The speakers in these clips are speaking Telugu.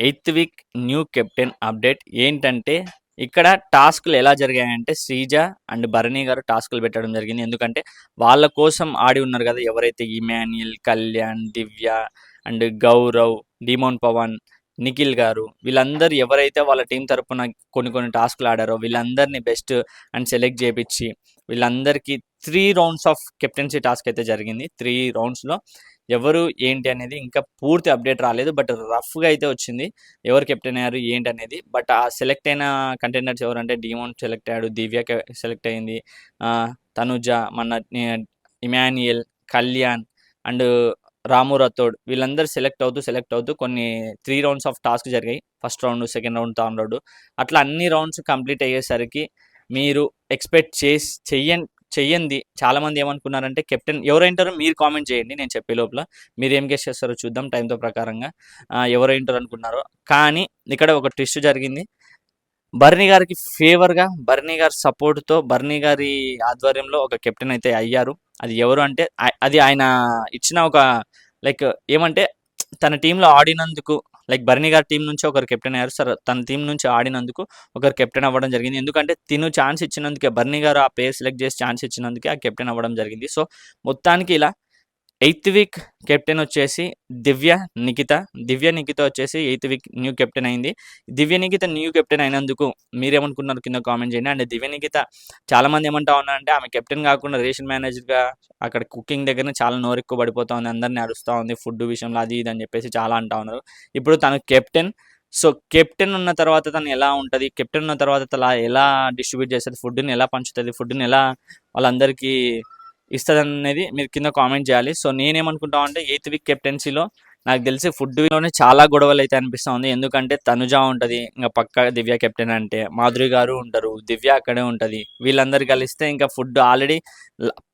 Eighth week new captain update ఏంటంటే ఇక్కడ టాస్క్లు ఎలా జరిగాయంటే శ్రీజ అండ్ భరణి గారు టాస్క్లు పెట్టడం జరిగింది. ఎందుకంటే వాళ్ళ కోసం ఆడి ఉన్నారు కదా ఎవరైతే Emmanuel Kalyan Divya and Gaurav Demon Pavan Nikhil garu వీళ్ళందరూ ఎవరైతే వాళ్ళ టీం తరపున కొన్ని కొన్ని టాస్క్లు ఆడారో వీళ్ళందరినీ బెస్ట్ అండ్ సెలెక్ట్ చేపించి వీళ్ళందరికీ three rounds of captaincy task అయితే జరిగింది. త్రీ రౌండ్స్లో ఎవరు ఏంటి అనేది ఇంకా పూర్తి అప్డేట్ రాలేదు బట్ రఫ్గా అయితే వచ్చింది. ఎవరు కెప్టెన్ అయ్యారు ఏంటి అనేది. బట్ ఆ సెలెక్ట్ అయిన కంటెండర్స్ ఎవరంటే డిమోన్ సెలెక్ట్ అయ్యాడు దివ్య సెలెక్ట్ అయింది. తనుజ మన ఇమాన్యుయల్ కళ్యాణ్ అండ్ రాము రథోడ్ వీళ్ళందరూ సెలెక్ట్ అవుతూ సెలెక్ట్ అవుతూ కొన్ని త్రీ రౌండ్స్ ఆఫ్ టాస్క్ జరిగాయి. First round second round third round అట్లా అన్ని రౌండ్స్ కంప్లీట్ అయ్యేసరికి మీరు ఎక్స్పెక్ట్ చేసి చెయ్యని చెయ్యండి చాలా మంది ఏమనుకున్నారంటే కెప్టెన్ ఎవరైంటారో మీరు కామెంట్ చేయండి నేను చెప్పే లోపల. మీరు ఏం గెస్ట్ చేస్తారో చూద్దాం టైంతో ప్రకారంగా. ఎవరైంటారు అనుకున్నారో. కానీ ఇక్కడ ఒక ట్విస్ట్ జరిగింది. బర్నీ గారికి ఫేవర్గా బర్నీ గారి సపోర్ట్తో బర్నీ గారి ఆధ్వర్యంలో ఒక కెప్టెన్ అయితే అయ్యారు. అది ఎవరు అంటే అది ఆయన ఇచ్చిన ఒక లైక్ ఏమంటే తన టీంలో ఆడినందుకు లైక్ బర్నీ గారి టీం నుంచి ఒకరు కెప్టెన్ అయ్యారు. సార్ తన టీం నుంచి ఆడినందుకు ఒకరు కెప్టెన్ అవ్వడం జరిగింది. ఎందుకంటే తిను ఛాన్స్ ఇచ్చినందుకే బర్నీ గారు ఆ పేరు సెలెక్ట్ చేసి ఛాన్స్ ఇచ్చినందుకే ఆ కెప్టెన్ అవ్వడం జరిగింది. సో మొత్తానికి ఇలా ఎయిత్ వీక్ కెప్టెన్ వచ్చేసి దివ్య నిఖిత. దివ్య నిఖిత వచ్చేసి ఎయిత్ వీక్ న్యూ కెప్టెన్ అయింది. దివ్య నిఖిత న్యూ కెప్టెన్ అయినందుకు మీరేమనుకున్నారు కింద కామెంట్ చేయండి. అండ్ దివ్య నిఖిత చాలామంది ఏమంటా ఉన్నారంటే ఆమె కెప్టెన్ కాకుండా రేషన్ మేనేజర్గా అక్కడ కుకింగ్ దగ్గర చాలా నోరెక్కువ పడిపోతా ఉంది అందరినీ అరుస్తూ ఉంది ఫుడ్ విషయంలో అది ఇది అని చెప్పేసి చాలా అంటా ఉన్నారు. ఇప్పుడు తను కెప్టెన్. సో కెప్టెన్ ఉన్న తర్వాత తను ఎలా ఉంటుంది? కెప్టెన్ ఉన్న తర్వాత తను ఎలా డిస్ట్రిబ్యూట్ చేస్తుంది? ఫుడ్ని ఎలా పంచుతుంది? ఫుడ్ని ఎలా వాళ్ళందరికీ ఇస్తుంది అనేది మీరు కింద కామెంట్ చేయాలి. సో నేనేమనుకుంటా అంటే ఎయిత్ వీక్ కెప్టెన్సీలో నాకు తెలిసి ఫుడ్లోనే చాలా గొడవలు అయితే అనిపిస్తూ ఉంది ఎందుకంటే తనుజ ఉంటుంది ఇంకా పక్క దివ్య కెప్టెన్ అంటే మాధురి గారు ఉంటారు దివ్య అక్కడే ఉంటుంది. వీళ్ళందరూ కలిస్తే ఇంకా ఫుడ్ ఆల్రెడీ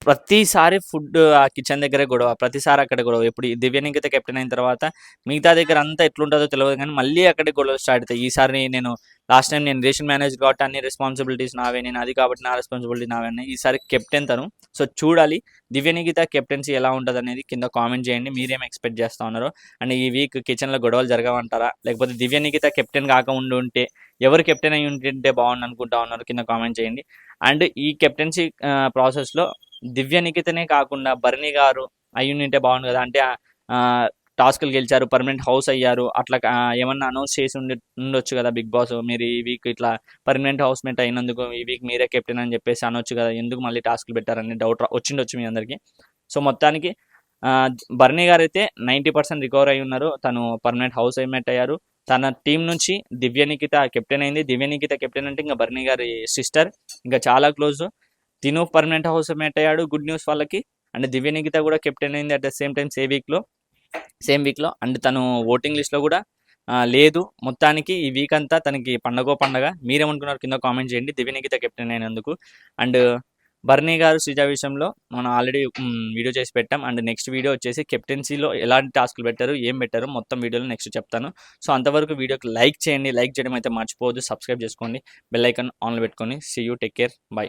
ప్రతిసారి ఫుడ్ ఆ కిచెన్ దగ్గరే గొడవ ప్రతిసారి అక్కడ గొడవ. ఇప్పుడు ఈ దివ్య కెప్టెన్ అయిన తర్వాత మిగతా దగ్గర అంతా ఎట్లుంటుందో తెలియదు కానీ మళ్ళీ అక్కడే గొడవ స్టార్ట్ అవుతాయి ఈసారి నేను లాస్ట్ టైం నేను రేషన్ మేనేజర్ కాబట్టి అన్ని రెస్పాన్సిబిలిటీస్ నావే నేను అది కాబట్టి నా రెస్పాన్సిబిలిటీ నావే ఈసారి కెప్టెన్ తను. సో చూడాలి దివ్యనిగిత కెప్టెన్సీ ఎలా ఉంటుంది అనేది కింద కామెంట్ చేయండి. మీరేం ఎక్స్పెక్ట్ చేస్తూ ఉన్నారో. అండ్ ఈ వీక్ కిచెన్లో గొడవలు జరగవంటారా? లేకపోతే దివ్యనిగిత కెప్టెన్ కాక ఉండి ఉంటే ఎవరు కెప్టెన్ అయి ఉంటుంటే బాగుంది అనుకుంటా ఉన్నారు కింద కామెంట్ చేయండి. అండ్ ఈ కెప్టెన్సీ ప్రాసెస్లో దివ్య నిఖితనే కాకుండా భరణి గారు అయ్యుంటే ఉంటే బాగుండు కదా అంటే టాస్క్లు గెలిచారు పర్మనెంట్ హౌస్ అయ్యారు అట్లా ఏమన్నా అనౌన్స్ చేసి ఉండి ఉండొచ్చు కదా బిగ్ బాస్ మీరు ఈ వీక్ ఇట్లా పర్మనెంట్ హౌస్ మేట్ అయినందుకు ఈ వీక్ మీరే కెప్టెన్ అని చెప్పేసి అనొచ్చు కదా ఎందుకు మళ్ళీ టాస్క్లు పెట్టారని డౌట్ వచ్చిండొచ్చు మీ అందరికీ. సో మొత్తానికి బర్నీ గారు అయితే నైంటీ పర్సెంట్ రికవర్ అయి ఉన్నారు తను పర్మనెంట్ హౌస్ అయినట్టు అయ్యారు. తన టీం నుంచి దివ్య నిఖిత కెప్టెన్ అయింది. దివ్య నిఖిత కెప్టెన్ అంటే ఇంకా బర్నీ గారి సిస్టర్ ఇంకా చాలా క్లోజ్. తిను పర్మనెంట్ హౌస్ మేట్ అయ్యాడు గుడ్ న్యూస్ వాళ్ళకి. అండ్ దివ్య నిఖిత కూడా కెప్టెన్ అయింది at the same time same వీక్లో. సేమ్ వీక్లో. అండ్ తను ఓటింగ్ లిస్ట్లో కూడా లేదు. మొత్తానికి ఈ వీక్ అంతా తనకి పండగో పండగ. మీరేమనుకున్నారు? కింద కామెంట్ చేయండి. దివ్యనికిత కెప్టెన్ అయినందుకు. అండ్ బర్నీ గారు శ్రీజ విషయంలో మనం ఆల్రెడీ వీడియో చేసి పెట్టాం. అండ్ నెక్స్ట్ వీడియో వచ్చేసి కెప్టెన్సీలో ఎలాంటి టాస్క్లు పెట్టారు ఏం పెట్టారు మొత్తం వీడియోలో నెక్స్ట్ చెప్తాను. సో అంతవరకు వీడియోకి లైక్ చేయండి. లైక్ చేయడం అయితే మర్చిపోవద్దు. సబ్స్క్రైబ్ చేసుకోండి. బెల్ ఐకన్ ఆన్లో పెట్టుకొని see you. Take care. Bye.